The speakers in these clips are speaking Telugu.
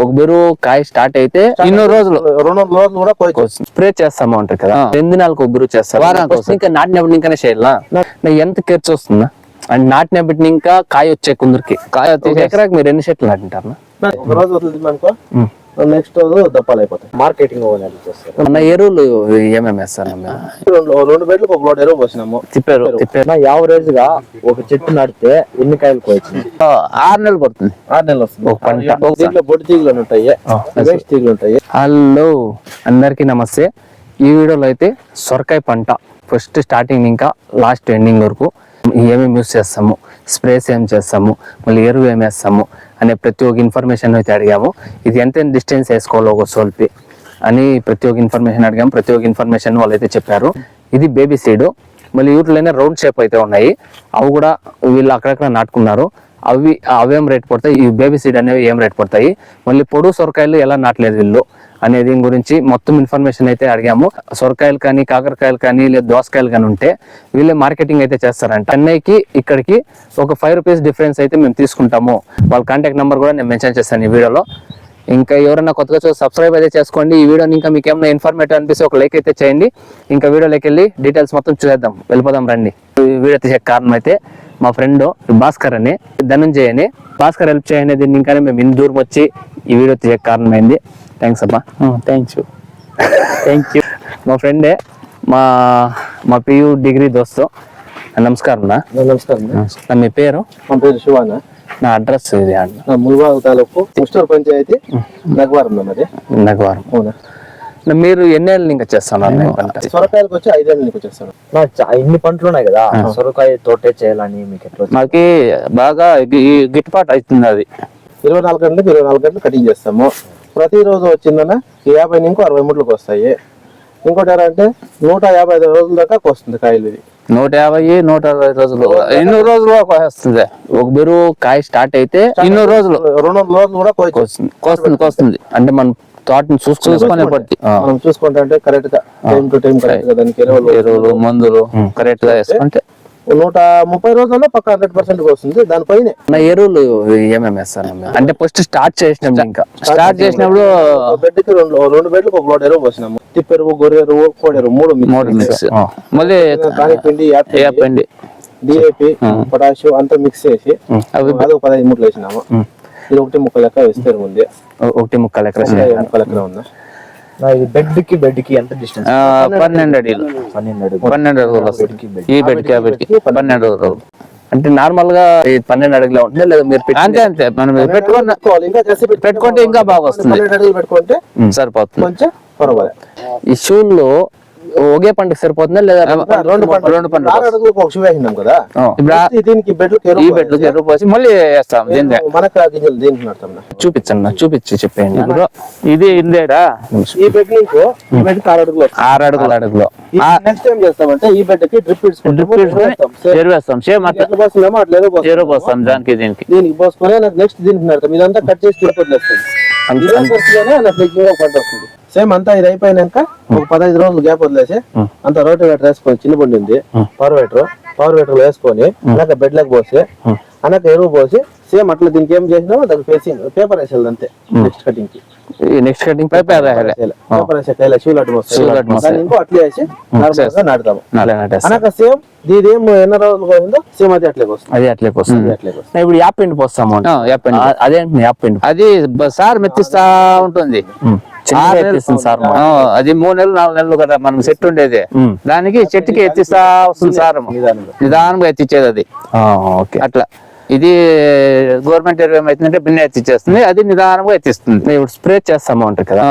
ఒక బెరు కాయ స్టార్ట్ అయితే ఇన్నో రోజులు రెండు రోజులు కూడా స్ప్రే చేస్తాము అంటారు కదా? రెండు దినాలకు ఒక బెరు చేస్తారు. వారానికి ఇంకా నాటినప్పుడు ఇంకానే చేయాలా? ఎంత ఖర్చు వస్తుందా? అండ్ నాటినప్పుడు ఇంకా కాయ వచ్చే కుందరికి? కాయ ఎకరాకి మీరు ఎన్ని చెట్లు నాటింటారు? ఒక రోజు వదిలింది అనుకో నెక్స్ట్ దప్పాలు అయిపోతాయి. మార్కెటింగ్ చేస్తారు. మన ఎరువులు ఏమేమి వేస్తారు మీరు? రెండు బెడ్లకు ఒక లోడ్ ఎరువు పోసినాము. తిప్పారు యావరేజ్గా ఒక చెట్టు నాటితే ఎన్ని కాయలు కోయచ్చు ఆరు నెలలు పడుతుంది. ఆరు నెలలు వస్తుంది. దీంట్లో బొడ్డు తీగలు ఉంటాయి. వేస్ట్ తీగలు ఉంటాయి. హలో అందరికీ నమస్తే. ఈ వీడియోలో అయితే సొరకాయ పంట ఫస్ట్ స్టార్టింగ్ ఇంకా లాస్ట్ ఎండింగ్ వరకు ఏమేమి యూస్ చేస్తాము? స్ప్రేస్ ఏం చేస్తాము? మళ్ళీ ఎరువు ఏం వేస్తాము? అనే ప్రతి ఒక్క ఇన్ఫర్మేషన్ అయితే అడిగాము. ఇది ఎంత డిస్టెన్స్ వేసుకోవాలో ఒక సోల్పి అని ప్రతి ఒక్క ఇన్ఫర్మేషన్ అడిగాము. ప్రతి ఒక్క ఇన్ఫర్మేషన్ వాళ్ళు అయితే చెప్పారు. ఇది బేబీ సీడ్ మళ్ళీ వీటిలోనే రౌండ్ షేప్ అయితే ఉన్నాయి. అవి కూడా వీళ్ళు అక్కడక్కడ నాటుకున్నారు. అవి అవేం రేట్ పడతాయి? ఈ బేబీ సీడ్ అనేవి ఏం రేట్ పడతాయి? మళ్ళీ పొడుగు సొరకాయలు ఎలా నాటలేదు వీళ్ళు? అనే దీని గురించి మొత్తం ఇన్ఫర్మేషన్ అయితే అడిగాము. సొరకాయలు కానీ కాకరకాయలు కానీ లేదా దోసకాయలు కానీ ఉంటే వీళ్ళే మార్కెటింగ్ అయితే చేస్తారంట. చెన్నైకి ఇక్కడికి ఒక ఫైవ్ రూపీస్ డిఫరెన్స్ అయితే మేము తీసుకుంటాము. వాళ్ళ కాంటాక్ట్ నెంబర్ కూడా నేను మెన్షన్ చేస్తాను ఈ వీడియోలో. ఇంకా ఎవరైనా కొత్తగా చూసి సబ్స్క్రైబ్ అయితే చేసుకోండి. ఈ వీడియోని ఇంకా మీకు ఏమైనా ఇన్ఫర్మేటివ్ అనిపిస్తే ఒక లైక్ అయితే చేయండి. ఇంకా వీడియోలోకి వెళ్ళి డీటెయిల్స్ మొత్తం చూసేద్దాం. వెళ్ళిపోదాం రండి. ఈ వీడియో తీసే కారణం అయితే మా ఫ్రెండ్ భాస్కర్ అని ధనంజయ్ అని. భాస్కర్ హెల్ప్ చేయనేది దీన్ని ఇంకానే మేము ఇన్ని దూరం వచ్చి ఈ వీడియో తీసే కారణమైంది. థ్యాంక్స్ అబ్బా. థ్యాంక్ యూ థ్యాంక్ యూ మా ఫ్రెండే మా మా పియు డిగ్రీ దోస్తు. నమస్కారం నా నమస్కారం నా మీ పేరు? మా పేరు శివాన నా అడ్రస్ ఇది అండి నా ముల్బాగ్ తాలూకు ముస్టూరు పంచాయతీ నగవారం మరి నాకు వారం అవునా? నా మీరు ఎన్నేళ్ళు ఇంకా చేస్తున్నారు పంట? సొరకాయలకు వచ్చి ఐదేళ్ళు నీకు వచ్చేస్తాను నాకు ఇన్ని పంటలు ఉన్నాయి కదా సొరకాయ తోటే చేయాలని మీకు ఎట్లా? మాకి బాగా గిట్టుబాటు అవుతుంది అది. ఇరవై నాలుగు గంటలకు ఇరవై నాలుగు గంటలు కటింగ్ చేస్తాము. ప్రతిరోజు వచ్చిందన యాభై నుంచి అరవై ముట్లకు వస్తాయి. ఇంకోటి ఏంటంటే నూట యాభై ఐదు రోజుల దాకా వస్తుంది కాయలు ఇది నూట యాభై నూట అరవై రోజులు. ఎన్నో రోజులు వస్తుంది ఒక బెరు కాయ స్టార్ట్ అయితే ఇన్నో రోజులు రెండు వందల రోజులు కూడా కోయచ్చు. వస్తుంది కోస్తుంది కోస్తుంది. అంటే మనం తోటని చూసుకునే బట్టి. మనం చూసుకుంటే అంటే కరెక్ట్గా టైం టు టైం కరెక్ట్గా దానికి ఎరువులు మందులు కరెక్ట్గా వేసుకుంటే. నూట ముప్పై రోజుల్లో పక్క హండ్రెడ్ పర్సెంట్ వస్తుంది. దానిపైనే నా ఎరువులు ఏమేమి? అంటే ఫస్ట్ స్టార్ట్ చేసినప్పుడు ఇంకా. స్టార్ట్ చేసినప్పుడు బెడ్కి రెండు రెండు బెడ్లకు ఒక లోడ్ ఎరువు పోసినాము. తిప్పెరువు గొర్రె ఎరువు కోడి ఎరువు మూడు మూడు మిక్స్ మళ్ళీ దానికి పిండి యాప్ ఏ పిండి. డిఏపి పొటాషియం అంతా మిక్స్ చేసి అవి ఒక పదహైదు మూటలు వేసినాము. ఇది ఒకటి ముక్కలు లెక్క వేస్తే ఉంది ఒకటి ముక్కలు ఇంకా ముక్కలు లెక్క ఉందా? బెడ్కి బెడ్కి ఎంత డిస్టెన్స్ పన్నెండు అడిలు పన్నెండు అడుగులు. పన్నెండు అడుగులు వస్తుంది. ఈ బెడ్కి ఆ బెడ్కి. పన్నెండు అడుగులు. అంటే నార్మల్గా ఈ పన్నెండు అడుగులో ఉంటుంది లేదా మీరు పెట్టి అంతే అంతే. మనం చేసి పెట్టుకుంటే ఇంకా బాగా వస్తుంది. సరిపోతుంది. కొంచెం పర్వాలేదు. ఈ షూల్లో ఒకే పంటకు సరిపోతుందా లేదా రెండు పంటలు రెండు పంటలు ఒక వేసినాం కదా. ఇప్పుడు దీనికి బెడ్లకు ఈ బెడ్లకి ఎరువు పోసి మళ్ళీ వేస్తాం దీన్ని మనకు ఆ గింజలు దీనికి నడతాం చూపించండి చూపించి చెప్పండి ఇప్పుడు ఇది ఇందేడా? ఈ బెడ్ నుంచి బెడ్ ఆరు అడుగులు. ఆరు అడుగులు అడుగులో. నెక్స్ట్ ఏం చేస్తామంటే ఈ బెడ్కి డ్రిప్ డ్రిప్ తీసుకొని ఎరువు వేస్తాం. సేమ్ అట్లా పోస్తున్నామో అట్లా ఎరువు పోస్తాం. ఎరువు పోస్తాం దానికి దీనికి. దీనికి పోసుకొని నాకు నెక్స్ట్ దీనికి నడతాం. ఇదంతా కట్ చేసి తిరుపతి నాకు ఫ్లెక్సింగ్ పంట వస్తుంది. సేమ్ అంతా ఇది అయిపోయినాక ఒక పదహైదు రోజులు గ్యాప్ వదిలేసి అంత రోటి వేటర్ వేసుకొని చిన్న బండి ఉంది. పవర్ వేటర్ పవర్ వేటర్ వేసుకొని అనక బెడ్లకు పోసి అనక ఎరువు పోసి సేమ్ అట్లా దీనికి ఏం చేసినామో దానికి ఫేసింగ్ పేపర్ వేసేది అంతే. నెక్స్ట్ కటింగ్కి. నెక్స్ట్ కటింగ్ పేపర్ ఇంకో అట్లా వేసి నార్మల్గా నాటుతాము అనక సేమ్ ఏం ఎన్ని రోజులు పోయిందో సేమ్ అది అట్లే వస్తుంది అది అట్లే వస్తుంది ఇప్పుడు యాప్ పిండి పోస్తాము చెప్పండి ఆ, అదేంటి యాప్ పిండి. అది సార్ మెత్తిస్తా ఉంటుంది. సార్ ఆ, అది మూడు నెలలు నాలుగు నెలలు కదా మనం చెట్టు ఉండేది. దానికి చెట్టుకి ఎత్తిస్తా వస్తుంది సార్ నిదానంగా. ఎత్తిచ్చేది అది. ఆ, ఓకే. అట్లా. ఇది గవర్నమెంట్ ఎరువు ఏమైతుందంటే బిన్న ఎత్తిచ్చేస్తుంది అది నిదానంగా ఎత్తిస్తుంది. నేను ఇప్పుడు స్ప్రే చేస్తాము అంటారు కదా.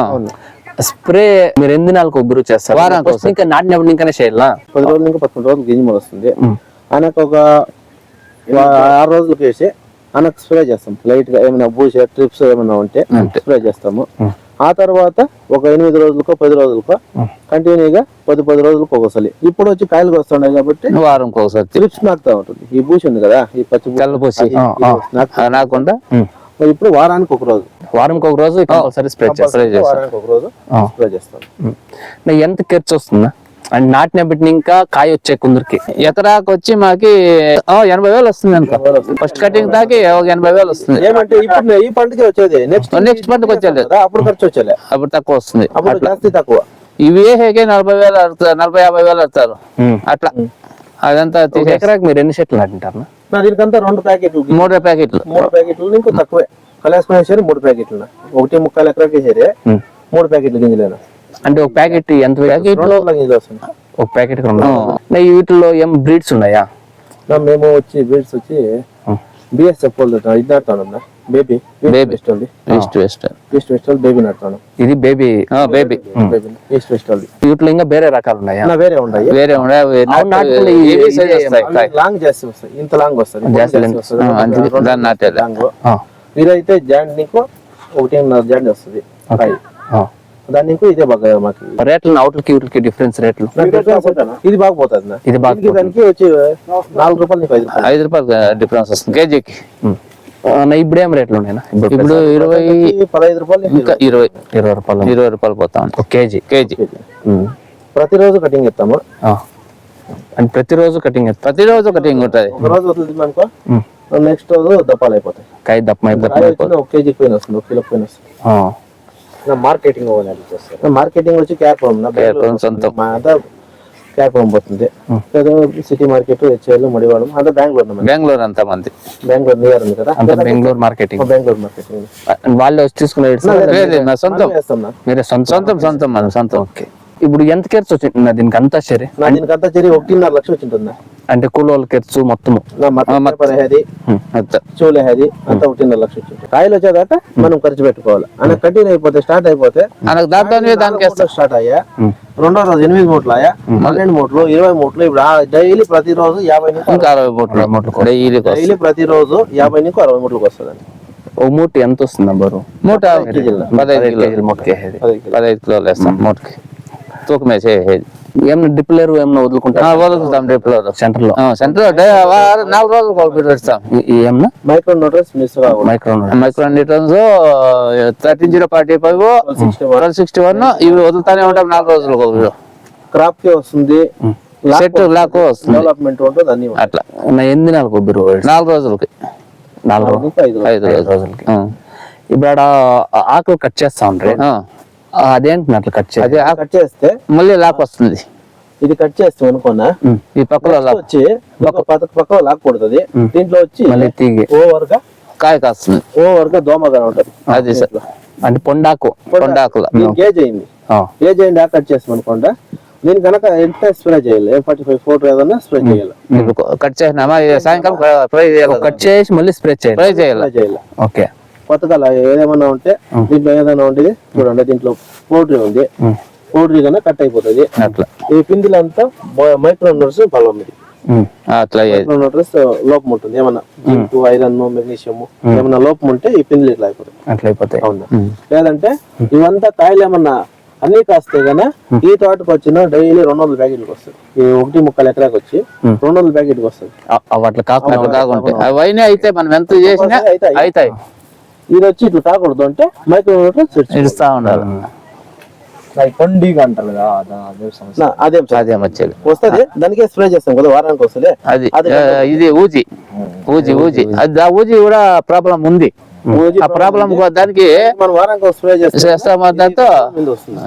స్ప్రే మీరు ఎన్ని నెలలకు ఒక గురు చేస్తారు? వారానికి ఇంకా నాటినప్పుడు ఇంకానే చేయాలా? పది రోజులు ఇంకా పదకొండు రోజులు గింజ వస్తుంది అనకు ఒక ఆరు రోజులకి వేసి అనకు స్ప్రే చేస్తాం. లైట్గా ఏమైనా బూసే ట్రిప్స్ ఏమైనా ఉంటే స్ప్రే చేస్తాము. ఆ తర్వాత ఒక ఎనిమిది రోజులకో పది రోజులకో కంటిన్యూగా పది పది రోజులకు ఒకసారి. ఇప్పుడు వచ్చి కాయలు వస్తున్నాయి కాబట్టి వారంకి ఒకసారి నాకుతా ఉంటుంది. ఈ బూసి ఉంది కదా ఈ పచ్చి. తెల్లపూసి. నాకుండా ఇప్పుడు వారానికి ఒక రోజు. వారానికి ఒక రోజు స్ప్రే చేస్తారు వారానికి ఒక రోజు స్ప్రే చేస్తాం నా ఎంత ఖర్చు వస్తుందా? అండ్ నాటిన బిడ్డ ఇంకా కాయ వచ్చే కుందరికి. ఎకరాకు వచ్చి మాకి ఆ, ఎనభై వేలు వస్తుంది అనుకో. ఫస్ట్ కటింగ్ దాకి ఒక ఎనభై వేలు వస్తుంది. ఏమంటే ఇప్పుడు ఈ పంటకి వచ్చేది. నెక్స్ట్ నెక్స్ట్ పంటకు వచ్చేది. అప్పుడు ఖర్చు వచ్చేలే. అప్పుడు తక్కువ వస్తుంది. తక్కువ. ఇవి వేసేకే నలభై వేలు అడుగుతారు నలభై యాభై వేలు అడతారు ఉమ్. అట్లా. అదంతా ఎకరాకి మీరు ఎన్ని చెట్లు నాటింటారు? నా దీనికంతా రెండు ప్యాకెట్లు. మూడు ప్యాకెట్లు. మూడు ప్యాకెట్లు ఇంకో తక్కువే. కలేసుకునే మూడు ప్యాకెట్లు. ఒకటి ముక్కాలు ఎకరాకి సరే. మూడు ప్యాకెట్లు గింజలేనా? అంటే ఒక ప్యాకెట్ ఎంత ప్యాకెట్ ఒక ప్యాకెట్ వీటిలో ఏం బ్రీడ్స్ ఉన్నాయా? మేము వచ్చి బీడ్స్ వచ్చి బిఎస్ఎఫ్ వాళ్ళు ఇది నాటుతాను బేబీ Baby. వెస్ట్ వాళ్ళు ఈస్ట్ వెస్ట్ ఈస్ట్ వెస్ట్ వాళ్ళు బేబీ నాటుతాను ఇది baby baby baby east west వాళ్ళు వీటిలో ఇంకా వేరే రకాలు ఉన్నాయా? నా వేరే ఉన్నాయి. వేరే నాటు- కాయ. లాంగ్ జాస్తి వస్తాయి? ఇంత లాంగ్ వస్తుంది దాన్ని నాటేది. లాంగ్ ఇదైతే జాండ్ నీకు ఒకటిన్నర జాండ్ వస్తుంది. కాయ. ఆ. దాని నీకు ఇదే బాగా మాకు. రేట్లు అవుట్లకి వీటికి డిఫరెన్స్ రేట్లు? ఇది బాగా పోతుంది నా. ఇది బాగా దీనికి దానికి వచ్చి నాలుగు రూపాయలు ఐదు రూపాయలు. ఐదు రూపాయలు డిఫరెన్స్ వస్తుంది. కేజీకి? ఇప్పుడు ఏం రేట్లు ఉన్నాయా ఇప్పుడు ఇరవై పదహైదు రూపాయలు ఇంకా ఇరవై. ఇరవై రూపాయలు ఇరవై రూపాయలు పోతా ఉంటాయి ఒక కేజీ. కేజీ. ప్రతిరోజు కటింగ్ ఇస్తాము. అండ్ ప్రతిరోజు కటింగ్ ప్రతిరోజు ఒకటి ఉంటుంది. ఒక రోజు వదిలింది అనుకో. నెక్స్ట్ రోజు దప్పాలు అయిపోతాయి. కాయ దప్పం అయిపోతుంది. ఒక కేజీ పైన వస్తుంది ఒక కిలో పైన వస్తుంది. నా మార్కెటింగ్ వచ్చి క్యార్పురం నా బెంగళూరు క్యార్పురం సొంతం. అంతా క్యార్పురం పోతుంది. ఏదో సిటీ మార్కెట్ హెచ్ఎల్ మడివాడం అంతా బెంగళూరు బెంగళూరు అంతా మంది. బెంగళూరు నియర్ ఉంది కదా. అంత బెంగళూరు మార్కెటింగ్ బెంగళూరు మార్కెటింగ్ వాళ్ళే వచ్చి తీసుకునే సొంతం. మీరే సొంత. సొంతం సొంతం మన సొంతం. ఓకే. ఇప్పుడు ఎంత ఖర్చు వచ్చింది దీనికి అంతా సరే? నా దీనికి అంతా చెరి ఒకటిన్నర లక్షలు వచ్చింటుందా? అంటే కూలోళ్ళ ఖర్చు మొత్తం. హేది అంత. చూలే హేది అంతా ఒకటిన్నర లక్షలు వచ్చింది కాయలు వచ్చేదాకా మనం ఖర్చు పెట్టుకోవాలి. అన్న కంటిన్యూ అయిపోతే స్టార్ట్ అయిపోతే స్టార్ట్ అయ్యా. రెండో రోజు ఎనిమిది మూటలు అయ్యా. పన్నెండు మూటలు ఇరవై మూటలు. ఇప్పుడు డైలీ ప్రతిరోజు యాభై నుంచి అరవై మూటలు డైలీ డైలీ ప్రతిరోజు యాభై నుంచి అరవై మూటలకు వస్తుంది ఒక మూట ఎంత వస్తుంది బరువు మూట. పదహైదు కిలోలు మూటకి. పదహైదు కిలోలు వేస్తాం మూటకి. తూకం వేసేది ఏమన్నా డిప్లర్ ఏమన్నా వదులుకుంటారు? వదులుతాం రేపులో సెంటర్లో సెంటర్ నాలుగు రోజులు పెడతాం. ఏమన్నా? Micro nutrients mix micro micro nutrients thirteen zero forty five twelve sixty one ఇవి వదులుతానే ఉంటాం నాలుగు రోజులు ఒకటి క్రాప్కి వస్తుంది. సెట్ లాక్ వస్తుంది. డెవలప్మెంట్ ఉంటుంది అన్ని ఉంటాయి. అట్లా. నా ఎన్ని నెలలకు బరువు నాలుగు రోజులకి. నాలుగు ఐదు. ఐదు ఐదు రోజులు రోజులకి. ఆ. ఇప్పుడు ఆడ ఆకులు కట్ చేస్తా ఉండ్రి ఆ. అదేంటి అట్లా కట్ చేయాలి అదే ఆ- కట్ చేస్తే మళ్ళీ లాక్ వస్తుంది. ఇది కట్ చేస్తాం అనుకున్నా ఈ పక్కలో లాక్. వచ్చి ఒక పక్క పక్క లాక్ పడుతుంది దీంట్లో వచ్చి మళ్ళీ తీగి ఓవర్గా కాయ కాస్తుంది. ఓవర్గా దోమగా ఉంటది. అది సార్. అంటే పొండాకు. దీనికి ఏజ్ అయింది ఆ, ఏజ్ అయింది కట్ చేస్తాం అనుకోండా. దీని కనుక ఎంత స్ప్రే చేయాలి? ఏ ఫార్టీ ఫైవ్ ఫోర్ ఏదన్నా స్ప్రే చేయాలి. కట్ చేసినామా? సాయంకాలం కట్ చేసి మళ్ళీ స్ప్రే చేయాలి. స్ప్రే చేయాలి. ఓకే. కొత్తగా అలా ఏదేమన్నా ఉంటే దీంట్లో ఏదైనా ఉండేది చూడండి దీంట్లో పౌడరీ ఉంది. పౌడరీ కన్నా కట్ అయిపోతుంది. అట్లా. ఈ పిండిలంతా మైక్రో నోట్స్ బలం ఇది ఉమ్, అట్లా నోట్స్ లోపం ఉంటుంది. ఏమన్నా జింక్ ఐరన్ మెగ్నీషియం ఏమన్నా లోపం ఉంటే ఈ పిండిలు ఇట్లా అయిపోతాయి అట్లా అయిపోతాయి. అవునా? లేదంటే ఇవంతా కాయలు ఏమన్నా అన్ని కాస్తే గన ఈ తోటకు వచ్చిన డైలీ రెండు వందల ప్యాకెట్లకు వస్తుంది. ఈ ఒకటి ముక్కలు ఎకరాకి వచ్చి రెండు వందల ప్యాకెట్కి వస్తుంది. అట్లా కాకుండా అయితే మనం ఎంత చేసినా అవుతాయి. ఇది వచ్చి ఇట్లా కాకూడదు అంటే మైక్రో నోట్స్ ఇడుస్తా ఉండాలి కొండిగా అంటారు కదా అదా- అదే సమస్య. అదేం సార్? అదే మచ్చేది వస్తుంది? దానికే స్ప్రే చేస్తాం కదా వారానికి వస్తుంది? అది ఇది ఊజి ఊజి. ఊజి. అది ఆ ఊజి కూడా ప్రాబ్లం ఉంది. ఆ ప్రాబ్లం దానికి చేస్తాం. దాంతో వస్తుంది.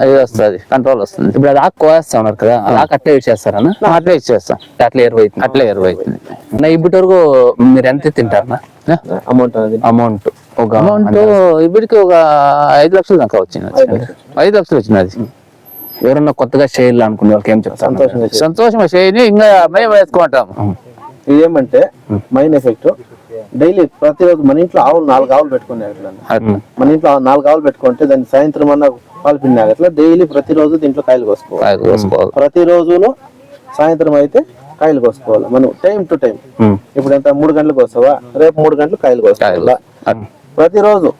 అది కంట్రోల్ వస్తుంది. ఇప్పుడు అది ఆకు కోసేస్తా ఉన్నారు కదా అది ఆకు అట్లే యూజ్ చేస్తారనా అట్లే ఇచ్చేస్తాం అట్లా ఎరువు అవుతుంది అట్లే ఎరువు అవుతుంది నా ఇప్పటి వరకు మీరు ఎంత తింటారనా అమౌంట్ అమౌంట్. ఒక అమౌంట్ ఇప్పటికి ఒక ఐదు లక్షలు దాకా వచ్చింది ఐదు లక్షలు. వచ్చినది ఎవరన్నా కొత్తగా చేయాలి అనుకునే వాళ్ళకి ఏం చెప్తారు. సంతోషం చేయని ఇంకా మేము వేసుకుంటాం ఇది ఏమంటే మైన్ ఎఫెక్ట్. డైలీ ప్రతిరోజు మన ఇంట్లో ఆవులు నాలుగు ఆవులు పెట్టుకునే అట్లా. అట్లా మన ఇంట్లో నాలుగు ఆవులు పెట్టుకుంటే దాన్ని సాయంత్రం అన్న పాలు పిండినా అట్లా డైలీ ప్రతిరోజు దీంట్లో కాయలు కోసుకోవాలి. కోసుకోవాలి. ప్రతిరోజును సాయంత్రం అయితే కాయలు కోసుకోవాలి. మనం టైం టు టైం. ఇప్పుడు ఎంత? మూడు గంటలకు వస్తావా రేపు మూడు గంటలు కాయలు కోసుకోవాలా. ప్రతిరోజు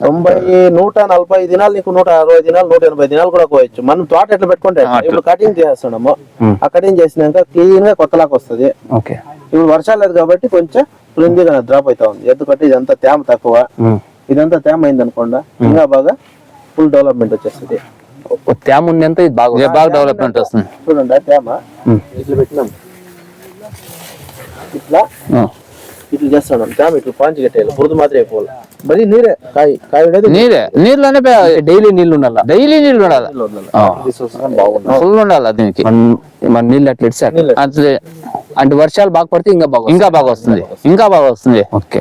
తొంభై నూట నలభై దినాలు నీకు నూట అరవై దినాలు నూట ఎనభై దినాలు కూడా కోయచ్చు మనం తోట ఎట్లా పెట్టుకుంటే? ఇప్పుడు కటింగ్ చేస్తున్నాము. ఆ కటింగ్ చేసినాక క్లీన్గా కొత్తలాగా వస్తుంది. ఇప్పుడు వర్షాలు లేదు కాబట్టి కొంచెం క్రిందిగా డ్రాప్ అవుతా ఉంది. ఎందుకంటే ఇదంతా తేమ తక్కువ. ఇదంతా తేమ అయింది అనుకోండా ఇంకా బాగా ఫుల్ డెవలప్మెంట్ వచ్చేస్తుంది. తేమ ఉన్నంత ఇది బాగా బాగా డెవలప్మెంట్ వస్తుంది. చూడండి తేమ. ఇట్లా పెట్టినాం. ఇట్లా. ఇట్లా చేస్తున్నాం తేమ ఇట్లా పాంచి కట్టేయాలి. బురద మాత్రం అయిపోవాలి మరి నీరే కాయ కాయ ఉండేది నీరే. నీళ్ళనే డైలీ నీళ్ళు ఉండాల? డైలీ నీళ్ళు ఉండాలి. ఫుల్ ఉండాలి? దీనికి? మన నీళ్ళు అట్లా. నీళ్ళు. అట్లే అంటే వర్షాలు బాగా పడితే ఇంకా బాగా ఇంకా బాగా వస్తుంది. ఇంకా బాగా వస్తుంది. ఓకే.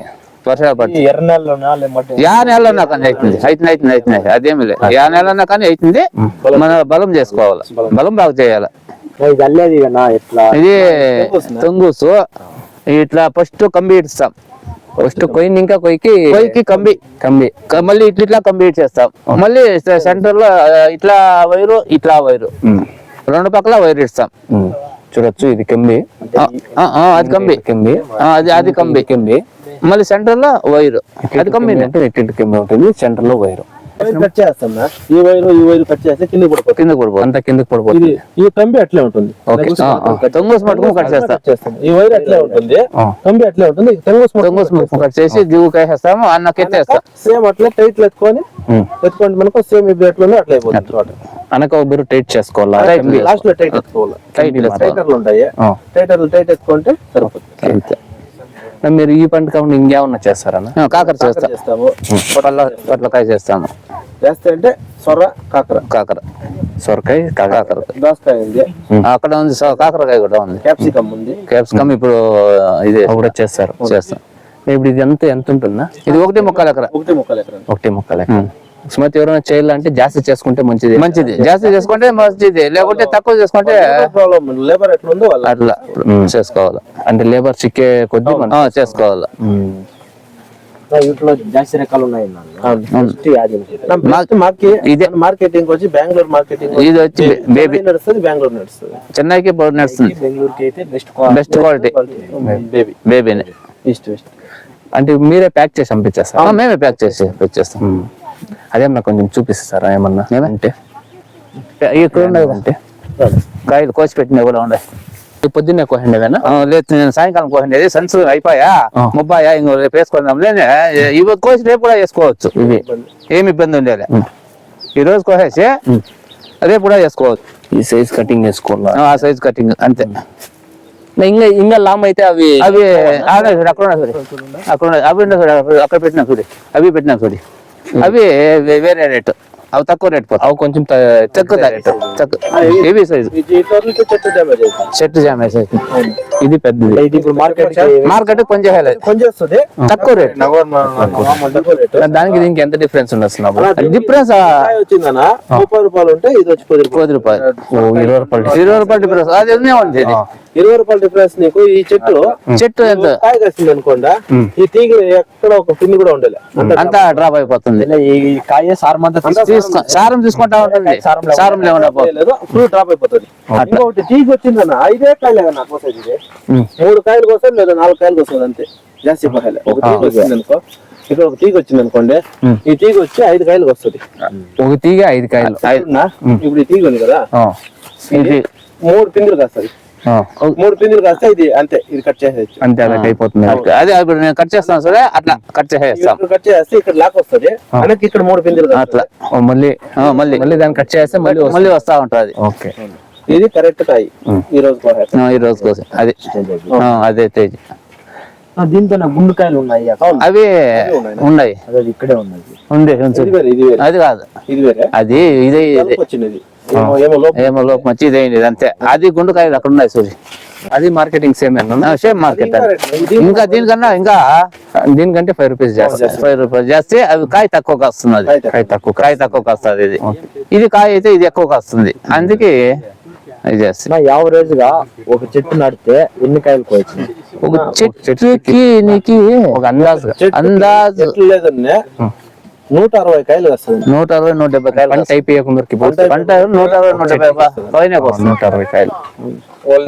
వర్షాలు పడి ఎర్ర నెలలోనా లేకపోతే యా నెలన్నా కానీ అవుతుంది. అవుతుంది అవుతుంది అవుతుంది. అదేమి లేదు. యా నెలన్నా కానీ అవుతుంది. మన బలం చేసుకోవాలి. బలం. బాగా చేయాలి. ఇది తుంగుసు. ఇట్లా ఫస్ట్ కంబి ఇస్తాం ఫస్ట్ కొయ్యింది ఇంకా కొయ్యికి కొయ్యికి కంబి. కంబి. మళ్ళీ ఇట్లా ఇట్లా కంబి చేస్తాం మళ్ళీ సెంటర్లో ఇట్లా వైరు ఇట్లా వైరు. రెండు పక్కల వైరు ఇస్తాం. చూడొచ్చు ఇది కంబి. అది కంబి. కంబి. అది అది కంబి. కంబి. మళ్ళీ సెంటర్లో వైరు అది కంబి అంటే కంబి ఉంటుంది సెంటర్లో వైర్. కట్ ఈ వైరు ఈ వైరు కట్ చేస్తే కింద పడిపోతుంది. కింద పడిపోతుంది. అంతా కిందకి పడిపోతుంది. ఇది ఈ కంబి అట్లే ఉంటుంది. తుంగుసు మటుకు కట్ చేస్తాం. ఈ వైర్ అట్లే ఉంటుంది. కంబి అట్లే ఉంటుంది. తెంగుస్ తుంగుసు మటుకు కట్ చేసి దిగు వేసేస్తాము అన్నకి ఎత్తేస్తాం సేమ్ అట్లే టైట్ ఎత్తుకొని. ఎత్తుకోండి మనకు సేమ్ ఇప్పుడు ఎట్లా అట్లా అయిపోతుంది అనక ఒబ్బరు టైట్ చేసుకోవాలా? లాస్ట్లో టైట్ ఎత్తుకోవాలి. టైట్. టైటర్లు ఉంటాయి. టైటర్లు టైట్ ఎత్తుకుంటే సరిపోతుంది. మీరు ఈ పంట కాకుండా ఇంకేమన్నా చేస్తారన్నా కాకర చేస్తాం. చేస్తాము. పొట్ల పొట్లకాయ చేస్తాము. చేస్తే అంటే సొర కాకర. కాకర. సొరకాయ కాకర. దోసకాయ ఉంది. అక్కడ ఉంది. కాకరకాయ కూడా ఉంది. క్యాప్సికమ్ ఉంది. క్యాప్సికమ్ ఇప్పుడు ఇది. కూడా చేస్తారు చేస్తాం. ఇప్పుడు ఇది ఎంత ఎంత ఉంటుందా? ఇది ఒకటి ముక్కలు ఎకర. ఒకటి ముక్కలు ఎకరం. ఒకటి ముక్కలే సుమతి ఎవరైనా చేయాలంటే జాస్తి చేసుకుంటే మంచిది. మంచిది. జాస్తి చేసుకుంటే మంచిది. లేకుంటే తక్కువ చేసుకుంటే లేబర్ ఎట్లా ఉందో వాళ్ళ అట్లా. చేసుకోవాలి. అంటే లేబర్ చిక్కే కొద్ది మనం చేసుకోవాలి. వీటిలో జాస్తి రకాలు ఉన్నాయి ఇదే. మార్కెటింగ్ వచ్చి బెంగళూరు మార్కెటింగ్ ఇది వచ్చి బేబీ. నడుస్తుంది బెంగళూరు నడుస్తుంది. చెన్నైకి నడుస్తుంది. బెంగళూరుకి అయితే బెస్ట్ బెస్ట్ క్వాలిటీ బేబీ. బేబీని. ఈస్ట్ వెస్ట్ అంటే మీరే ప్యాక్ చేసి పంపించేస్తారా? మేమే ప్యాక్ చేసి ఉమ్. అదేమన్నా కొంచెం చూపిస్తారా ఏమన్నా అంటే ఇక్కడ అంటే కాయలు కోసి పెట్టినవి కూడా ఈ పొద్దున్నే కోహండేవేనా ఆ, లేదు నేను సాయంకాలం కోసిండేది సన్స్ అయిపోయా. ముబ్బాయా ఇంకో రేపు వేసుకుందాం. లేని ఇవి కోసి రేపు కూడా వేసుకోవచ్చు. ఇవి. ఏమి ఇబ్బంది ఉండేది. ఈ రోజు కోసేసి రేపు కూడా వేసుకోవచ్చు. ఈ సైజ్ కటింగ్ చేసుకోవాలా ఆ సైజ్ కటింగ్ అంతే. ఇంకా ఇంకా లామ్ అయితే అవి అవి అక్కడ అక్కడ ఉన్నాయి. అవి అక్కడ పెట్టినా చూడు. అవి పెట్టినా చూడు. అవి వేరే రేటు. అవి తక్కువ రేటు పోతాయి. అవి కొంచెం తక్కువ రేటు తక్కువ హెవీ సైజు చెట్టు జామ్ ఇది పెద్దది. ఇది ఇప్పుడు మార్కెట్ మార్కెట్ కొంచెం కొంచెం తక్కువ రేటు. దానికి దీనికి ఎంత డిఫరెన్స్ ఉండొచ్చు డిఫరెన్స్ కాయ వచ్చిందన్న ముప్పై రూపాయలు ఉంటే ఇది వచ్చి పది రూపాయలు. ఇరవై రూపాయలు ఇరవై రూపాయలు డిఫరెన్స్ అది ఉంది? ఇరవై రూపాయల డిఫరెన్స్ నీకు. ఈ చెట్టు చెట్టు ఎంత? కాయ కాసింది అనుకోండా ఈ తీగ ఎక్కడ ఒక పిన్ని కూడా ఉండాలి. అంతా డ్రాప్ అయిపోతుంది. ఈ కాయ సారమంతా సారం తీసుకుంటా ఉంటుంది. సారం లేకుండా ఫుల్ డ్రాప్ అయిపోతుంది. ఇంకొకటి తీగ వచ్చిందన్న ఐదే కాయలే వస్తుంది ఇది. మూడు కాయలు కోసం లేదా నాలుగు కాయలు వస్తుంది అంతే. జాస్తి కాయలే ఒక తీగ వచ్చింది అనుకో. ఇక్కడ ఒక తీగ వచ్చింది అనుకోండి ఈ తీగ వచ్చి ఐదు కాయలకు వస్తుంది. ఒక తీగ ఐదు కాయలు. ఇప్పుడు ఈ తీగ ఉంది కదా ఇది మూడు పిందులు కాస్తుంది. మూడు పిందులు కాస్తే ఇది అంతే ఇది కట్ చేసేయచ్చు. అంతే అలాగ అయిపోతుంది. అదే ఇప్పుడు నేను కట్ చేస్తాను సరే అట్లా కట్ చేసేస్తాం. ఇక్కడ కట్ చేస్తే ఇక్కడ లాక్ వస్తుంది. వెనక్కి ఇక్కడ మూడు పిందులు. అట్లా. ఓ, మళ్ళీ ఆ, మళ్ళీ. మళ్ళీ దాన్ని కట్ చేస్తే మళ్ళీ. మళ్ళీ వస్తా ఉంటుంది ఓకే. ఇది కరెక్ట్ కాయ. ఈ రోజు ఆ, ఈ రోజు కోసం. అది. ఆ, అదే తేజ్. దీంతో గుండుకాయలు ఉన్నాయి. అవి ఉన్నాయి అదే ఇక్కడే ఉన్నది ఉంది ఉంచు. ఇది వేరే ఇది వేరే. అది కాదు. ఇది వేరే. అది ఇదే వచ్చినది ఏమో లోపం వచ్చి ఇదే ఇది అంతే. అది గుండుకాయలు అక్కడ ఉన్నాయి సూరి. అది మార్కెటింగ్ సేమ్ సేమ్ మార్కెట్ అది. ఇంకా దీనికన్నా ఇంకా దీనికంటే ఫైవ్ రూపీస్ జాస్తి. ఫైవ్ రూపాయలు చేస్తే అవి కాయ తక్కువ వస్తుంది కాయ తక్కువ. కాయ తక్కువ వస్తుంది. ఇది. ఇది కాయ అయితే ఇది ఎక్కువ వస్తుంది. అందుకే ఇది యావరేజ్గా ఒక చెట్టు నడితే ఎన్ని కాయలు కోయచ్చు? ఒక చెట్టుకి నీకు ఒక అందాజు. చెట్లు లేదన్నే నూట అరవై కాయలు వస్తుంది నూట అరవై నూట డెబ్బై కాయలు పంట అయిపోయకుందరికి పోతే పంట నూట అరవై నూట డెబ్బై పైన వస్తుంది నూట అరవై కాయలు.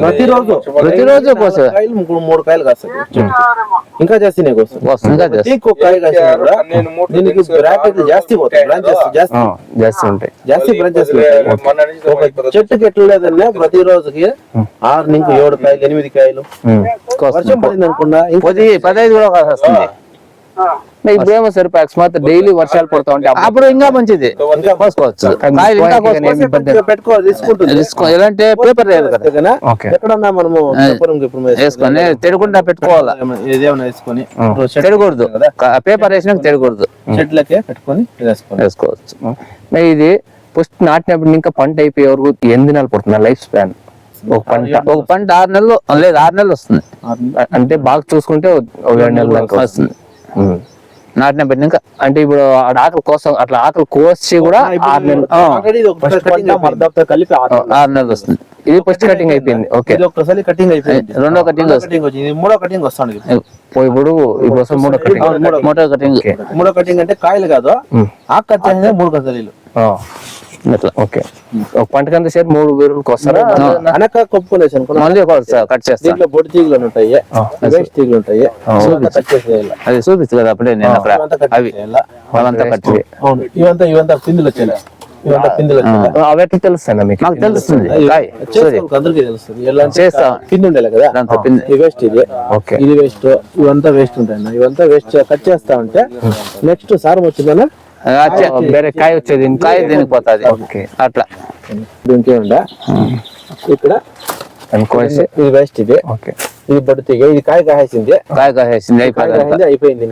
ప్రతిరోజు ప్రతిరోజు కోసే కాయలు మూడు మూడు కాయలు చెట్టుకి. ఇంకా జాస్తినే వస్తుంది ఇంకా. ప్రతి ఒక్క కాయ కాసినా కూడా దీనికి బ్రాకెట్లు జాస్తి పోతాయి. బ్రాంచెస్ జాస్తి. జాస్తి ఉంటాయి. జాస్తి బ్రాంచెస్ ఒక చెట్టుకి ఎట్లా లేదన్నా ప్రతి రోజుకి ఆరు నుంచి ఏడు కాయలు ఎనిమిది కాయలు. వర్షం పడింది అనుకున్నా ఇంకా పది పదహైదు కూడా వస్తుంది ఇప్పుడు ఏమో సరిపోయి అకస్మాత్ డైలీ వర్షాలు పడుతూ ఉంటే అప్పుడు ఇంకా మంచిది. ఎలాంటి పేపర్ లేదు కదా. ఎక్కడన్నా మనము వేసుకొని తెడకుండా పెట్టుకోవాలా? వేసుకొని తెడకూడదు పేపర్ వేసినాక తెడకూడదు చెట్లకే పెట్టుకొని వేసుకోవచ్చు. ఇది ఫస్ట్ నాటినప్పుడు ఇంకా పంట అయిపోయే వరకు ఎన్ని దినాలు పడుతుంది? Life span. ఒక పంట ఒక పంట ఆరు నెలలు లేదు ఆరు నెలలు వస్తుంది. అంటే బాగా చూసుకుంటే ఒక ఏడు నెలల వస్తుంది. నాటిన పెట్టినాక అంటే ఇప్పుడు ఆకలి కోసం అట్లా ఆకలి కోసి కూడా ఆరు నెలలు ఆ. ఆల్రెడీ ఇది ఒక కటింగ్ మర్దతో కలిపి ఆరు నెలలు వస్తుంది. ఇది ఫస్ట్ కటింగ్ అయిపోయింది ఓకే. ఇది ఒక్కసారి కటింగ్ అయిపోయింది. రెండో కటింగ్ వస్తుంది. కటింగ్ మూడో కటింగ్ వస్తాను ఇప్పుడు. ఇప్పుడు వస్తే మూడో కటింగ్ మూడో మోటార్ కటింగ్ మూడో కటింగ్ అంటే కాయలు కాదు ఆకు కట్ చేసేది మూడు కసలీలు ఇట్లా ఓకే. ఒక పంటకి అంతసేపు మూడు వేరులకు వస్తారా అనక కొప్పుకునేసి అనుకున్నా మళ్ళీ ఒక కట్ చేస్తా. దీంట్లో బొడి తీగలు ఉంటాయి వేస్ట్ తీగలు ఉంటాయి అది చూపిస్తు కదా అప్పుడే నేను అక్కడ అవి వాళ్ళంతా కట్ ఇవంతా ఇవంతా పిందులు వచ్చాయి మీకు? తెలుస్తుంది. కాయ్ చేసుకోవాలి అందరికీ తెలుస్తుంది. ఎలా అంటే చేస్తాం. పిండి ఉండాలి కదా. ఇది వేస్ట్ ఇది. ఓకే. ఇది వేస్ట్ ఇవంతా వేస్ట్ ఉంటాయి. ఇవంతా వేస్ట్ కట్ చేస్తా ఉంటే నెక్స్ట్ సారం వచ్చిందన్న? చే- వేరే కాయ వచ్చేది కాయ దీనికి పోతుంది ఓకే. అట్లా. దీనికి ఉండ ఇక్కడ. ఇది వేస్ట్ ఇది. ఓకే. ఇది తీగ. ఇది కాయ కాసేసింది. కాయ కాసేసింది అయిపోయింది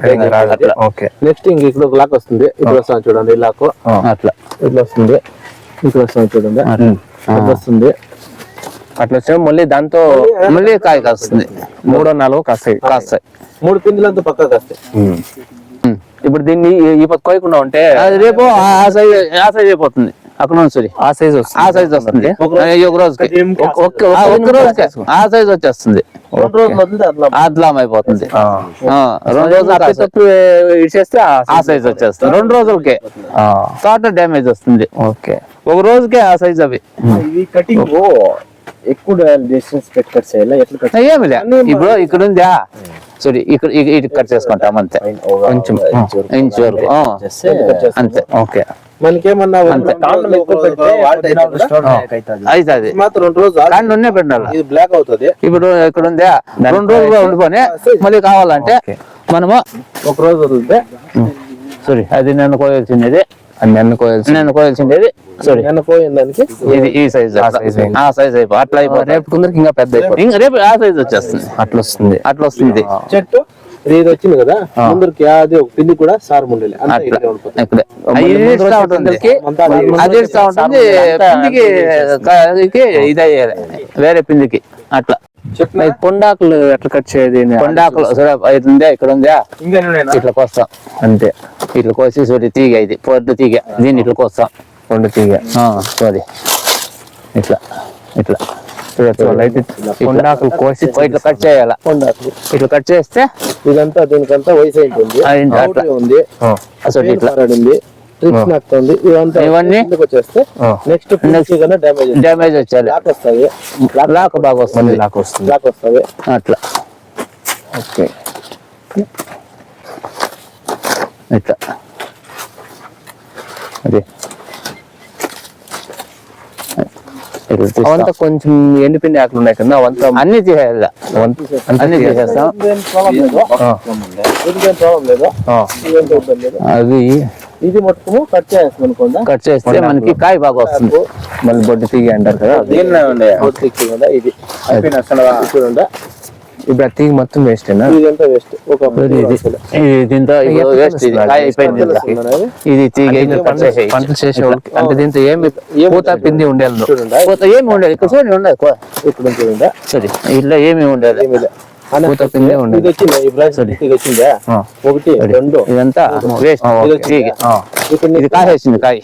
ఓకే. నెక్స్ట్ ఇంక ఇక్కడ ఒక లాక్ వస్తుంది. ఇక్కడ వస్తాను చూడండి ఈ లాక్. అట్లా. ఇట్లా వస్తుంది. ఇక్కడ వస్తాను చూడండి. వస్తుంది. అట్లా వచ్చే మళ్ళీ దాంతో మళ్ళీ కాయ కాస్తుంది. మూడో నాలుగో కాస్తాయి కాస్తాయి. మూడు పిందులంతా పక్కకు వస్తాయి ఉమ్. ఇప్పుడు దీన్ని ఈ- పక్క కోయకుండా ఉంటే అది రేపు ఆ సైజ్ ఆ సైజ్ అయిపోతుంది. అక్కడ నుంచి సరి. ఆ సైజ్ వస్తుంది. ఆ సైజ్ వస్తుంది. ఒక రోజుకి. ఒక్క రోజుకి. ఆ సైజ్ వచ్చేస్తుంది. అట్లా. అయిపోతుంది. ఆ. ఆ, రెండు రోజులు ఇచ్చేస్తే ఆ సైజ్ వచ్చేస్తుంది. రెండు రోజులకే. ఆ, తోట డ్యామేజ్ వస్తుంది. ఓకే. ఒక రోజుకే ఆ సైజ్ అవి. ఇది కటింగ్ ఎక్కువ డిస్టెన్స్ కట్ చేయాలా ఏమి లే. ఇప్పుడు ఇక్కడ ఉందా? సారీ ఇక్కడ ఇక- ఇటు కట్ చేసుకుంటాం అంతే. కొంచెం ఇంచు వరకు అంతే ఓకే. మనకేమన్నా అవుతుంది రెండు రోజులు పెట్టాలి ఇది బ్లాక్ అవుతుంది. ఇప్పుడు ఇక్కడ ఉందా? రెండు రోజులు ఉండిపోయి మళ్ళీ కావాలంటే మనము ఒక రోజు వదిలితే. సారీ అది నేను కోయాల్సింది కోయాల్సిండేది సారీ దానికి. ఇది ఈ సైజ్. ఆ సైజ్ అయిపో అట్లా అయిపోతుంది రేపు కొందరికి ఇంకా పెద్ద అయిపోతుంది. ఇంకా రేపు ఆ సైజ్ వచ్చేస్తుంది. అట్లా వస్తుంది అట్లా వస్తుంది చెట్టు ఇది ఇది వచ్చింది కదా? ముందరికి అది ఒక పిండి కూడా సారం ఉండేది అది ఉంటుంది. ఇది అయ్యేది వేరే పిందికి అట్లా. ఈ పొండాకులు ఎట్లా కట్ చేయది కొండాకులు ఇక్కడ ఉందా? ఇంకా ఇట్లా కోస్తాం అంతే. ఇట్లా కోసి సూరి తీగ ఇది పొద్దు తీగ దీన్ని ఇట్లా కోస్తాం. పొండు తీగ. సారీ ఇట్లా ఇట్లా. కోసి ఇట్లా కట్ చేయాల? పొండాకులు. ఇట్లా కట్ చేస్తే ఇదంతా దీనికంతా వయసు ఉంటుంది ఉంది. అసలు ఇట్లా. ఉంది? ఇవన్నీ? నెక్స్ట్ డ్యామేజ్ లాక్ వస్తాయి లాక్ బాగా వస్తుంది. లాక్ వస్తుంది. లాక్ వస్తాయి అట్లా. ఓకే ఇట్లా అది ఇట్లా తీస్తాం. అవంతా కొంచెం ఎండిపిండి ఆకులు ఉన్నాయి కదా అవంతా అన్ని తీసేయాలి అన్ని తీసేస్తాం ఇదేం మట్టుకు కట్ చేస్తాం అనుకోండి కట్ చేస్తే మనకి కాయ బాగా వస్తుంది మళ్ళీ బొడ్డు తీగ అంటారు కదా దీనిలో ఉండే కదా ఇది చూడండి ఇప్పుడు ఆ తీగ మొత్తం వేస్టేనా ఇదంతా వేస్ట్ ఒక ఇది వేస్ట్ తీగ. పంటలు చేసే అంటే దీంతో ఏమి పూత పిండి ఉండేది పోతే ఏమి ఉండదు ఇక్కడ చూడండి ఉండదు ఇక్కడ చూడండి సరే ఇట్లా ఏమి ఉండదు పూత పిండి ఇది వచ్చింది. ఒకటి రెండు. ఇదంతా వేస్ట్ ఇది కాసేసింది కాయ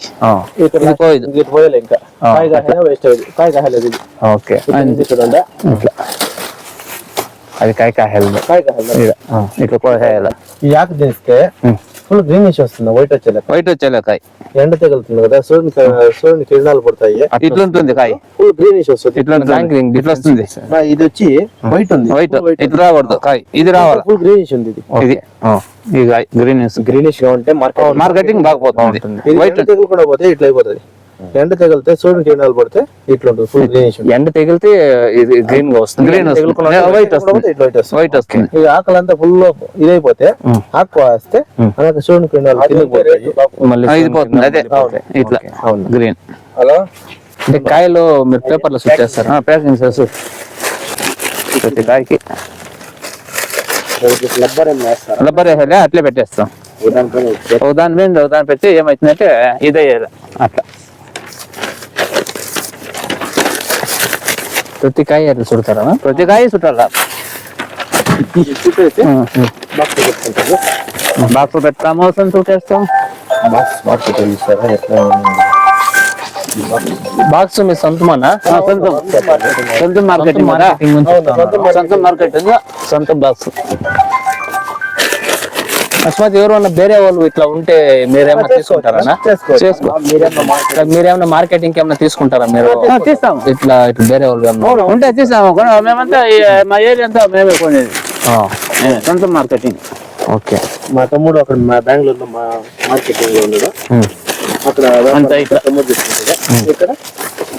ఇది పోయేది. ఇంకా. కాయ కాసిన? వేస్ట్ కాయ ఇది. ఓకే. చూడండి. ఇట్లా. అది కాయ కాయలు కాయలేదు ఇట్లా ఈ ఆకు దిస్తే ఫుల్ గ్రీనిష్ వస్తుంది వైట్ వచ్చేలా వైట్ వచ్చేలే కాయ. ఎండ తగులుతుంది కదా సూర్యుని సూర్యుని కిరణాలు పడతాయి. ఇట్లా ఉంటుంది కాయ. ఫుల్ గ్రీనిష్ వస్తుంది. ఇట్లా. ఇట్లా వస్తుంది. ఇది వచ్చి వైట్ ఉంది. వైట్. ఇట్లా రాకూడదు. కాయ. ఇది రావాలి? ఫుల్ గ్రీనిష్ ఉంది ఇది. ఇది. ఈ కాయ. గ్రీన్ గ్రీనిష్గా ఉంటే మార్కెట్ మార్కెటింగ్ బాగా పోతుంది. ఇది వైట్ కూడా పోతే ఇట్లా అయిపోతుంది. ఎండ తగిలితే సూర్యుని కిరణాలు పడితే ఇట్లా ఉంటుంది ఫుల్ గ్రీనిష్ ఎండ తగిలితే ఇది గ్రీన్గా వస్తుంది. గ్రీన్ వైట్ వస్తుంది. వైట్ వస్తుంది. వైట్ వస్తుంది. ఇది ఆకలంతా ఫుల్ ఇదైపోతే ఆకు వేస్తే అలాగే సూర్యుని కిరణాలు కిందకి మళ్ళీ పోతుంది అదే. ఇట్లా అవును. Green hello? అంటే కాయలు మీరు పేపర్లో స్విచ్ చేస్తారా ప్యాకింగ్ చేసు ప్రతి కాయకి. రబ్బర్ వేసేలే అట్లే పెట్టేస్తాం. దాని మీద ఒక దాని పెట్టి ఏమవుతుందంటే ఇదే అట్లా. ప్రతి కాయ అట్లా చుడతారా ప్రతి కాయ చుట్టాల చుట్టేసి బాక్స్ పెట్టుకుంటారు బాక్స్ పెడతాము సంత చుట్టేస్తాం బాక్స్ మీ సొంతమానా సొంతం సొంత చెప్తున్నారు. సొంత మార్కెటింగ్ సొంత బాక్స్ అకస్మాత్ ఎవరైనా వేరే వాళ్ళు ఇట్లా ఉంటే మీరేమైనా తీసుకుంటారా చేసుకోవచ్చు. చేసుకో. ఇట్లా మీరేమైనా మార్కెటింగ్ ఏమైనా తీసుకుంటారా మీరు? ఆ, తీస్తాము ఇట్లా ఇట్లా వేరే వాళ్ళు ఏమన్నా? ఉంటే తీస్తాము మేమంతా మా ఏరియా అంతా మేమే కొనేది. సొంత మార్కెటింగ్. ఓకే. మా తమ్ముడు అక్కడ మా బెంగళూరులో మా మార్కెటింగ్లో ఉన్నాడు అక్కడ అంతా ఇక్కడ. మా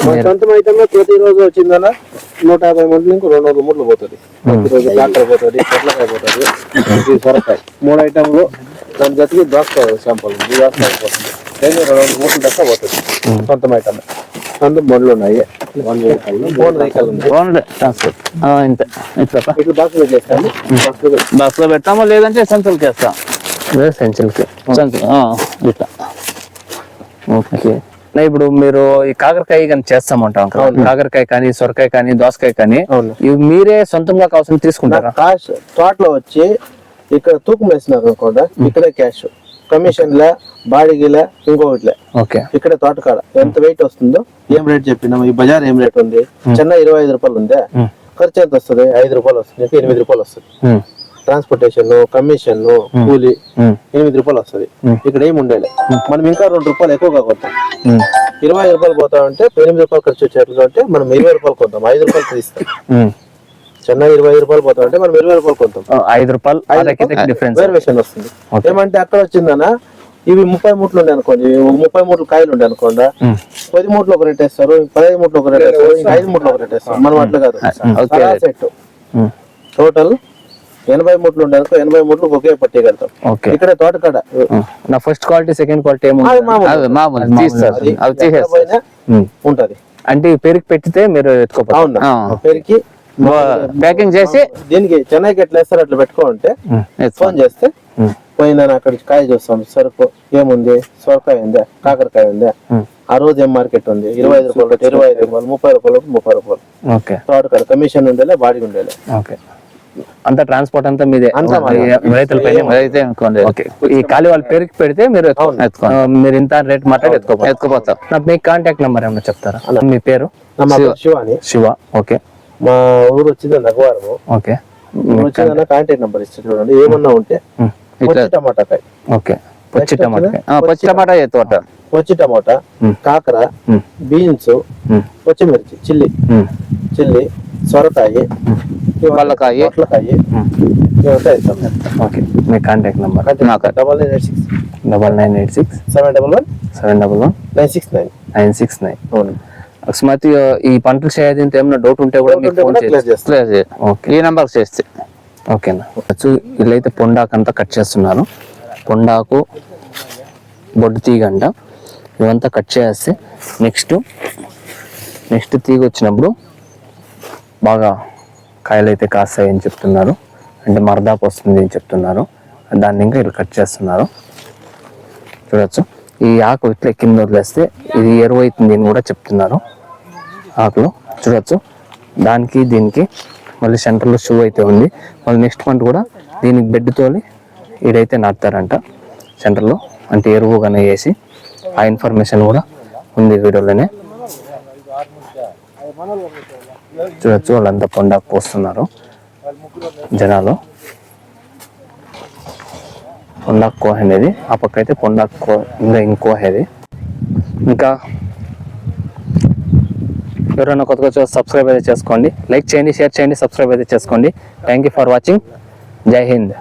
సొంతం అయితే ప్రతిరోజు వచ్చిందన్న నూట యాభై మూడు ఇంకో రెండు వందల మూట్లు పోతుంది. ప్రతిరోజు కాకర పోతుంది పొట్లకాయ పోతుంది ఇది సొరకాయ. మూడు ఐటమ్లు దాని జతకి దోసకాయ శాంపుల్ ఈ దోసకాయ పోతుంది రెండు వందల మూట్లు దాకా పోతుంది. సొంతం ఐటమ్. సొంతం బండ్లు ఉన్నాయి. ఉంది. బస్లో. పెడతాము? లేదంటే సంతలకి వేస్తాం. సెంచులకి సంతలు ఆ, ఇట్లా ఓకే. ఇప్పుడు మీరు ఈ కాకరకాయ కానీ చేస్తామంటాం కాకరకాయ కానీ సొరకాయ కానీ దోసకాయ కానీ. ఇవి మీరే సొంతంగా కావాల్సిన తీసుకుంటారా? కాష్ తోటలో వచ్చి ఇక్కడ తూకం వేసినారు అనుకోండి ఇక్కడే క్యాష్. కమిషన్ లా బాడిగిలా ఇంకొకటిలే. ఓకే. ఇక్కడ తోటకాడ. ఎంత వెయిట్ వస్తుందో? ఏం రేట్ చెప్పినాము ఈ బజార్ ఏం రేట్ ఉంది? చెన్నై ఇరవై ఐదు రూపాయలు ఉందే. ఖర్చు ఎంత వస్తుంది? ఐదు రూపాయలు వస్తుంది ఎనిమిది రూపాయలు వస్తుంది. ట్రాన్స్పోర్టేషన్ కమిషన్ కూలి ఎనిమిది రూపాయలు వస్తుంది. ఇక్కడ ఏమి ఉండేలే. మనం ఇంకా రెండు రూపాయలు ఎక్కువగా ఉమ్, ఇరవై రూపాయలు పోతా ఉంటే ఎనిమిది రూపాయలు ఖర్చు వచ్చేట్లు అంటే మనం ఇరవై రూపాయలు కొంటాం. ఐదు రూపాయలు తీస్తాం. చెన్నై ఇరవై ఐదు రూపాయలు పోతా ఉంటే మనం ఇరవై రూపాయలు ఆ, ఐదు రూపాయలు వేరియేషన్ వస్తుంది. ఏమంటే అక్కడ వచ్చిందనా ఇవి ముప్పై మూట్లు ఉండే అనుకోండి ముప్పై మూట్లు కాయలు ఉండే అనుకోండి పది మూట్లు ఒక రేట్ వేస్తారు పదహైదు మూట్లు ఒక రేట్ వేస్తారు ఐదు మూట్లు ఒక రేట్ వేస్తారు మనం అట్లా కాదు. సెట్. టోటల్ ఎనభై మూట్లు ఉండే అనుకో ఎనభై మూట్లు ఒకే పట్టి కడతాం ఇక్కడ తోటకాడ. నా ఫస్ట్ క్వాలిటీ సెకండ్ క్వాలిటీ ఉంటది. అంటే పెరిగి పెట్టితే మీరు ఆ. పెరికి ప్యాకింగ్ చేసి దీనికి చెన్నైకి ఎట్లా వేస్తారు అట్లా పెట్టుకోంటే ఫోన్ చేస్తే ఉమ్. పోయిన అక్కడ కాయ చూస్తాం. సరుకు ఏముంది? సొరకాయ ఉందా? కాకరకాయ ఉందా? ఆ రోజు ఏం మార్కెట్ ఉంది? ఇరవై ఐదు రూపాయలు ఇరవై ఐదు రూపాయలు ముప్పై రూపాయలు ముప్పై రూపాయలు. ఓకే. తోటకాడ కమిషన్ ఉండేలే బాడీ ఉండేలే. ఓకే. అంతా ట్రాన్స్పోర్ట్ అంతా మీదే. రైతుల పైన ఈ ఖాళీ వాళ్ళు పెరిగి పెడితే మీరు మీరు ఇంత రేట్ మాట్లాడి ఎత్తుకోపోతారు. ఎత్తుకుపోతాం నాకు మీ కాంటాక్ట్ నెంబర్ ఏమన్నా చెప్తారా? మీ పేరు? శివ ఓకే. మా ఊరు వచ్చింది నగవారము. ఓకే. వచ్చిందన్న కాంటాక్ట్ నెంబర్ ఇస్తే చూడండి. ఏమన్నా ఉంటే టమాటా ఓకే. పచ్చి టమాటా పచ్చి టమాటా వచ్చి టమాటా కాకర. బీన్స్ పచ్చిమిర్చి చిల్లి. చిల్లి సొరకాయ. ఇవంతా ఇస్తాం ఓకే మీ కాంటాక్ట్ నెంబర్. నాకు double nine eight six. Double nine eight six. Seven double one. Seven double one. Nine six nine. Nine six nine. అవును. అకస్మాత్ ఈ పంటలు చేయడానికి ఏమైనా డౌట్ ఉంటే కూడా మీకు ఫోన్ చేస్తాం. ఓకే. ఈ నెంబర్ చేస్తే. ఓకేనా వచ్చు వీళ్ళైతే పొండాకు అంతా కట్ చేస్తున్నారు. పొండాకు బొడ్డు తీగ అంట. ఇవంతా కట్ చేస్తే నెక్స్ట్ నెక్స్ట్ తీగ వచ్చినప్పుడు బాగా కాయలు అయితే కాస్తాయి అని చెప్తున్నారు. అంటే మరదాపు వస్తుంది అని చెప్తున్నారు. దాన్ని ఇంకా వీళ్ళు కట్ చేస్తున్నారు. చూడొచ్చు. ఈ ఆకు ఇట్లా కింద వదిలేస్తే ఇది ఎరువు అవుతుంది అని కూడా చెప్తున్నారు. ఆకులు. చూడొచ్చు. దానికి దీనికి మళ్ళీ సెంటర్లో షూ అయితే ఉంది. మళ్ళీ నెక్స్ట్ మంత్ కూడా దీనికి బెడ్ తోలి ఈడైతే నాటుతారంట. సెంటర్లో అంటే ఎరువు కానీ వేసి ఆ ఇన్ఫర్మేషన్ కూడా ఉంది వీడియోలోనే. చూడొచ్చు వాళ్ళంతా కొండ పోస్తున్నారు జనాలు. పొండాకు కోహ అనేది ఆ పక్క అయితే పొండాకు కో ఇంకా ఇంకో ఇది ఇంకా ఎవరైనా కొత్తగా కొత్త సబ్స్క్రైబ్ అయితే చేసుకోండి. లైక్ చేయండి షేర్ చేయండి సబ్స్క్రైబ్ అయితే చేసుకోండి. థ్యాంక్ యూ ఫర్ వాచింగ్ జై హింద్.